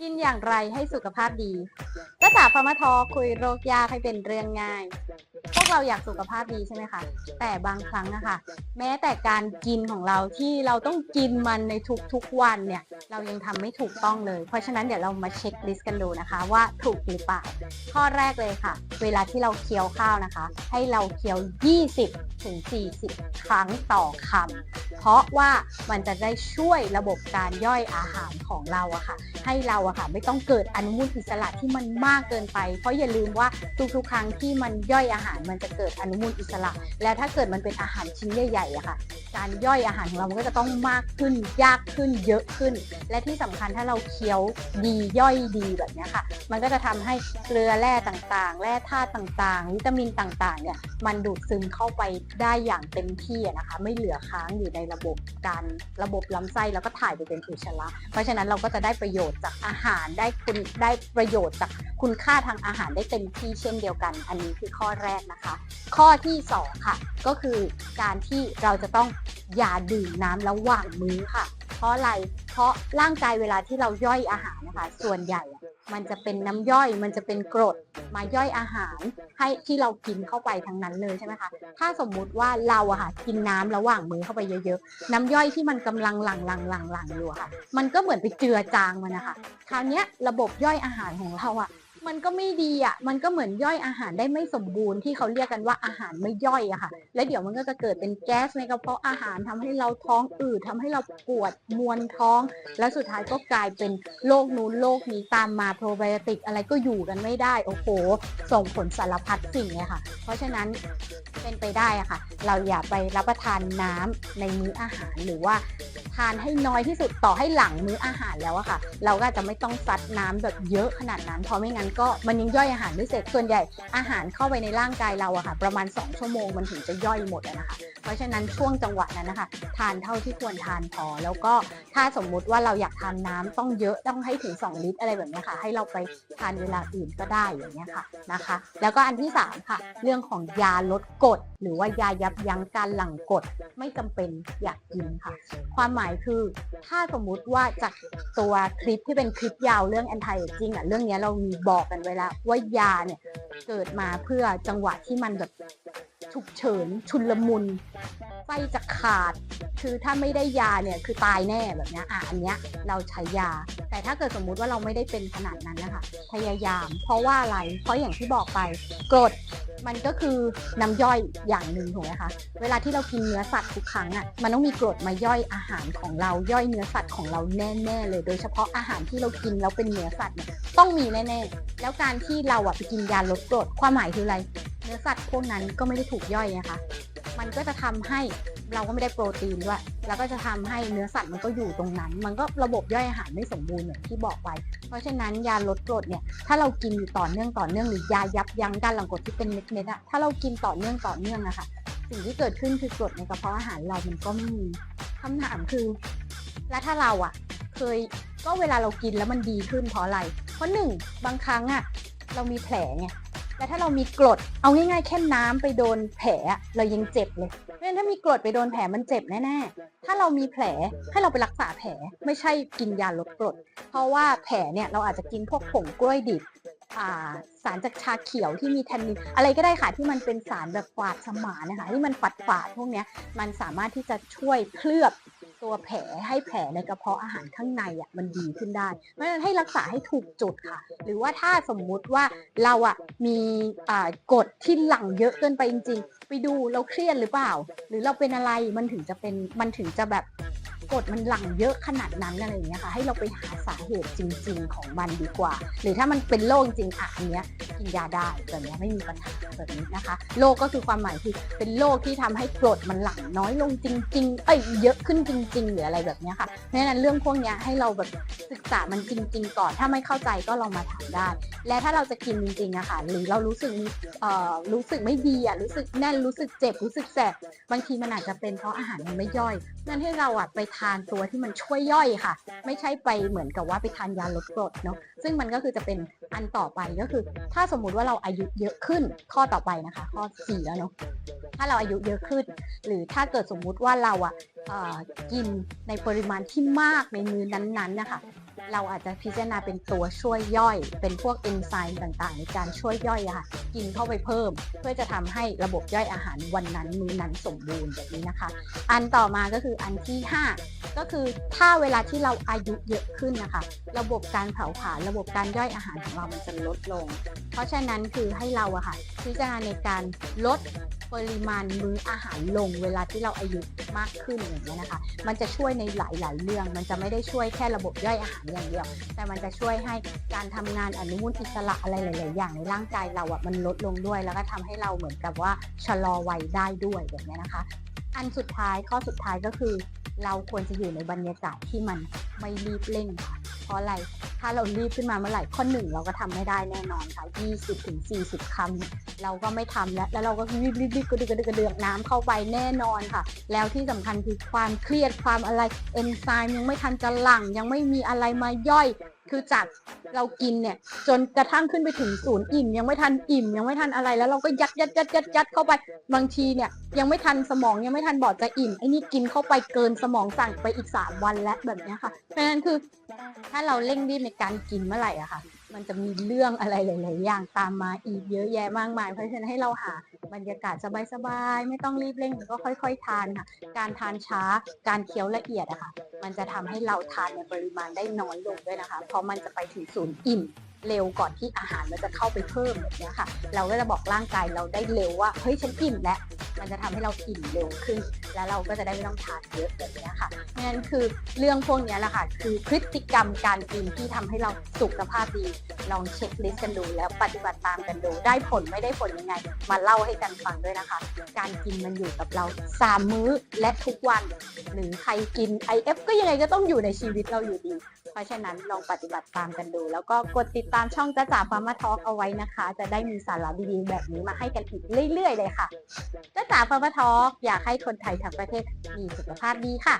กินอย่างไรให้สุขภาพดีจ้าจ๋าฟาร์มาทอคุยโรคยากให้เป็นเรื่องง่าย พวกเราอยากสุขภาพดีใช่ไหมคะ แต่บางครั้งนะคะแม้แต่การกินของเราที่เราต้องกินมันในทุกๆวันเนี่ย เรายังทำไม่ถูกต้องเลย เพราะฉะนั้นเดี๋ยวเรามาเช็คลิสต์กันดูนะคะ ว่าถูกหรือเปล่า ข้อแรกเลยค่ะ เวลาที่เราเคี้ยวข้าวนะคะ ให้เราเคี้ยว 20ถึง40 ครั้งต่อคำเพราะว่ามันจะได้ช่วยระบบการย่อยอาหารของเราอะค่ะ ให้เราอะค่ะไม่ต้องเกิดอนุมูลอิสระที่มันมากเกินไป เพราะอย่าลืมว่าทุกๆ ครั้งที่มันย่อยอาหารมันจะเกิดอนุมูลอิสระ และถ้าเกิดมันเป็นอาหารชิ้นใหญ่ๆอะค่ะ การย่อยอาหารของเรามันก็จะต้องมากขึ้นยากขึ้นเยอะขึ้น และที่สำคัญถ้าเราเคี้ยวดีย่อยดีแบบนี้ค่ะ มันก็จะทำให้เกลือแร่ต่างๆ แร่ธาตุต่างๆ วิตามินต่างๆเนี่ยมันดูดซึมเข้าไปได้อย่างเต็มที่นะคะ ไม่เหลือค้างอยู่ในระบบการระบบลำไส้แล้วก็ถ่ายไปเป็นอุจจาระเพราะฉะนั้นเราก็จะได้ประโยชน์จากอาหารได้คุณได้ประโยชน์จากคุณค่าทางอาหารได้เต็มที่เช่นเดียวกัน อันนี้คือข้อแรกนะคะ ข้อที่สองค่ะ ก็คือการที่เราจะต้องอย่าดื่มน้ำระหว่างมื้อค่ะ เพราะอะไรเพราะร่างกายเวลาที่เราย่อยอาหารนะคะ ส่วนใหญ่ มันจะเป็นน้ำย่อยมันจะเป็นกรดมาย่อยอาหาร ให้ที่เรากินเข้าไปทั้งนั้นเลยใช่ไหมคะถ้าสมมุติว่าเราอะค่ะกินน้ำระหว่างมือเข้าไปเยอะๆ น้ำย่อยที่มันกำลังหลั่งหลั่งหลั่งหลั่งอยู่ค่ะ มันก็เหมือนไปเจือจางมันนะคะคราวนี้ระบบย่อยอาหารของเราอะ มันก็ไม่ดีอะ มันก็เหมือนย่อยอาหารได้ไม่สมบูรณ์ที่เขาเรียกกันว่าอาหารไม่ย่อยอะค่ะ แล้วเดี๋ยวมันก็จะเกิดเป็นแก๊สในกระเพาะอาหารทำให้เราท้องอืดทำให้เราปวดมวนท้อง และสุดท้ายก็กลายเป็นโรคนู้นโรคนี้ตามมาโปรไบโอติกอะไรก็อยู่กันไม่ได้ โอ้โห ส่งผลสารพัดสิ่งเลยค่ะ เพราะฉะนั้น เป็นไปได้อะค่ะ เราอย่าไปรับประทานน้ำในมื้ออาหารหรือว่าทานให้น้อยที่สุดต่อให้หลังมื้ออาหารแล้วอะค่ะ เราก็จะไม่ต้องซัดน้ำแบบเยอะขนาดนั้น เพราะไม่งั้นก็มันยังย่อยอาหารไม่เสร็จส่วนใหญ่อาหารเข้าไปในร่างกายเราอะค่ะ ประมาณ 2 ชั่วโมงมันถึงจะย่อยหมดนะคะ เพราะฉะนั้นช่วงจังหวะนั้นนะคะ ทานเท่าที่ควรทานพอ แล้วก็ถ้าสมมุติว่าเราอยากทานน้ำต้องเยอะต้องให้ถึง 2 ลิตรอะไรแบบนี้ค่ะ ให้เราไปทานเวลาอื่นก็ได้อย่างเงี้ยค่ะนะคะ แล้วก็อันที่3ค่ะเรื่องของยาลดกรดหรือว่ายายับยั้งการหลั่งกรดไม่จำเป็นอยากกินค่ะ ความหมายคือถ้าสมมุติว่าจากตัวคลิปที่เป็นคลิปยาวเรื่อง anti aging อะเรื่องนี้เรามีบอกกันไว้แล้ว ว่ายาเนี่ยเกิดมาเพื่อจังหวะที่มันแบบฉุกเฉิน ชุนลมุนไส้จะขาด คือถ้าไม่ได้ยาเนี่ยคือตายแน่แบบนี้อะอันเนี้ยเราใช้ยา แต่ถ้าเกิดสมมุติว่าเราไม่ได้เป็นขนาดนั้นนะคะพยายาม เพราะว่าอะไร เพราะอย่างที่บอกไปกรด มันก็คือน้ำย่อยอย่างหนึ่งถูกไหมคะ เวลาที่เรากินเนื้อสัตว์ทุกครั้งอะ มันต้องมีกรดมาย่อยอาหารของเรา ย่อยเนื้อสัตว์ของเราแน่ๆเลย โดยเฉพาะอาหารที่เรากินแล้วเป็นเนื้อสัตว์เนี่ยต้องมีแน่ๆ แล้วการที่เราอะไปกินยาลดกรดความหมายคืออะไร เนื้อสัตว์พวกนั้นก็ไม่ได้ถูกย่อยนะคะ มันก็จะทำให้เราก็ไม่ได้โปรตีนด้วย แล้วก็จะทำให้เนื้อสัตว์มันก็อยู่ตรงนั้น มันก็ระบบย่อยอาหารไม่สมบูรณ์อย่างที่บอกไป เพราะฉะนั้นยาลดกรดเนี่ย ถ้าเรากินอยู่ต่อเนื่องต่อเนื่องหรือยายับยั้งการหลั่งกรดที่เป็นเม็ดๆอะถ้าเรากินต่อเนื่องต่อเนื่องอะค่ะ สิ่งที่เกิดขึ้นคือกรดในกระเพาะอาหารเรามันก็ไม่มีคำถามคือ แล้วถ้าเราอะเคยก็เวลาเรากินแล้วมันดีขึ้นเพราะอะไร เพราะหนึ่งบางครั้งอะเรามีแผลไง แต่ถ้าเรามีกรดเอาง่ายๆแค่น้ำไปโดนแผลเรายังเจ็บเลยเพราะฉะนั้นถ้ามีกรดไปโดนแผลมันเจ็บแน่ๆถ้าเรามีแผลให้เราไปรักษาแผลไม่ใช่กินยาลดกรด เพราะว่าแผลเนี่ยเราอาจจะกินพวกผงกล้วยดิบ สารจากชาเขียวที่มีแทนนินอะไรก็ได้ค่ะที่มันเป็นสารแบบฝาดสมานนะคะที่มันฝาดฝาดพวกนี้มันสามารถที่จะช่วยเคลือบตัวแผลให้แผลในกระเพาะอาหารข้างในอะมันดีขึ้นได้เพราะฉะนั้นให้รักษาให้ถูกจุดค่ะ หรือว่าถ้าสมมุติว่าเราอะมีอ่ากดที่หลังเยอะเกินไปจริง ๆ ไปดูเราเครียดหรือเปล่า หรือเราเป็นอะไรมันถึงจะเป็นมันถึงจะแบบ กรดมันหลั่งเยอะขนาดนั้นอะไรอย่างเงี้ยค่ะให้เราไปหาสาเหตุจริง ๆ ของมันดีกว่า หรือถ้ามันเป็นโรคจริงๆอะอันเนี้ยกินยาได้แบบเนี้ยไม่มีปัญหาแบบนี้นะคะโรคก็คือความหมายคือเป็นโรคที่ทำให้กรดมันหลั่งน้อยลงจริง ๆ เอ้ยเยอะขึ้นจริง ๆ หรืออะไรแบบเนี้ยค่ะเพราะฉะนั้นเรื่องพวกเนี้ยให้เราแบบศึกษามันจริง ๆ ก่อน ถ้าไม่เข้าใจก็ลองมาถามได้ และถ้าเราจะกินจริงๆอะค่ะหรือเรารู้สึกมีเอ่อรู้สึกไม่ดีอะรู้สึกแน่นรู้สึกเจ็บรู้สึกแสบบางทีมันอาจจะเป็นเพราะอาหารมันไม่ย่อยนั่นให้เราอะไปทานตัวที่มันช่วยย่อยค่ะ ไม่ใช่ไปเหมือนกับว่าไปทานยาลดกรดเนาะซึ่งมันก็คือจะเป็นอันต่อไปก็คือ ถ้าสมมุติว่าเราอายุเยอะขึ้นข้อต่อไปนะคะ ข้อสี่แล้วเนาะถ้าเราอายุเยอะขึ้น หรือถ้าเกิดสมมุติว่าเราอะเอ่อกินในปริมาณที่มากในมื้อนั้นๆนะคะ เราอาจจะพิจารณาเป็นตัวช่วยย่อย เป็นพวกเอนไซม์ต่างๆ ในการช่วยย่อยอะค่ะ กินเข้าไปเพิ่ม เพื่อจะทำให้ระบบย่อยอาหารวันนั้นมื้อนั้นสมบูรณ์แบบนี้นะคะ อันต่อมาก็คืออันที่ 5 ก็คือถ้าเวลาที่เราอายุเยอะขึ้นนะคะ ระบบการเผาผลาญระบบการย่อยอาหารของเรามันจะลดลง เพราะฉะนั้นคือให้เราอะค่ะพิจารณาในการลดปริมาณมื้ออาหารลงเวลาที่เราอายุมากขึ้นอย่างเงี้ยนะคะ มันจะช่วยในหลาย ๆ เรื่อง มันจะไม่ได้ช่วยแค่ระบบย่อยอาหารอย่างเดียว แต่มันจะช่วยให้การทำงานอนุมูลอิสระอะไรหลาย ๆ อย่างในร่างกายเราอะมันลดลงด้วย แล้วก็ทำให้เราเหมือนกับว่าชะลอวัยได้ด้วยแบบนี้นะคะ อันสุดท้ายข้อสุดท้ายก็คือ เราควรจะอยู่ในบรรยากาศที่มันไม่รีบเร่งค่ะ เพราะอะไร ถ้าเรารีบขึ้นมาเมื่อไหร่ข้อหนึ่งเราก็ทำไม่ได้แน่นอนค่ะ20ถึง40คำเนี่ยเราก็ไม่ทำแล้ว แล้วเราก็รีบรีบรีบกระเดือกกระดึกกระเดือกน้ำเข้าไปแน่นอนค่ะ แล้วที่สำคัญคือความเครียดความอะไรเอนไซม์ยังไม่ทันจะหลั่งยังไม่มีอะไรมาย่อย คือจากเรากินเนี่ย จนกระทั่งขึ้นไปถึงศูนย์อิ่ม ยังไม่ทันอิ่ม ยังไม่ทันอะไรแล้วเราก็ยัดยัดยัดยัดยัดเข้าไปบางทีเนี่ย ยังไม่ทันสมองยังไม่ทันบอดจะอิ่มไอ้นี่กินเข้าไปเกินสมองสั่งไปอีก 3 วันแล้วแบบนี้ค่ะเพราะฉะนั้นคือถ้าเราเร่งรีบในการกินเมื่อไหร่อะค่ะ มันจะมีเรื่องอะไรหลาย ๆ อย่างตามมาอีกเยอะแยะมากมาย เพราะฉะนั้นให้เราหาบรรยากาศสบาย ๆ ไม่ต้องรีบเร่งแล้วก็ค่อย ๆ ทานค่ะ การทานช้า การเคี้ยวละเอียดอะค่ะ มันจะทำให้เราทานในปริมาณได้น้อยลงด้วยนะคะ เพราะมันจะไปถึงศูนย์อิ่มเร็วก่อนที่อาหารมันจะเข้าไปเพิ่มแบบเนี้ยค่ะ เราก็จะบอกร่างกายเราได้เร็วว่า เฮ้ยฉันอิ่มแล้ว มันจะทำให้เราอิ่มเร็วขึ้น แล้วเราก็จะได้ไม่ต้องทานเยอะแบบนี้ค่ะนั่นคือเรื่องพวกนี้แหละค่ะ คือพฤติกรรมการกินที่ทำให้เราสุขภาพดี ลองเช็คลิสต์กันดูแล้วปฏิบัติตามกันดู ได้ผลไม่ได้ผลยังไง มาเล่าให้กันฟังด้วยนะคะ การกินมันอยู่กับเรา3มื้อและทุกวันหรือใครกิน IF ก็ยังไงก็ต้องอยู่ในชีวิตเราอยู่ดี เพราะฉะนั้นลองปฏิบัติตามกันดู แล้วก็กดติดตามช่องจ้าจ๋าฟาร์มาทอล์กเอาไว้นะคะ จะได้มีสาระดีๆแบบนี้มาให้กันอีกเรื่อยๆเลยค่ะจ้าจ๋าาร์มทอล์กอยากให้คนไทยทั้งประเทศมีสุขภาพดีค่ะ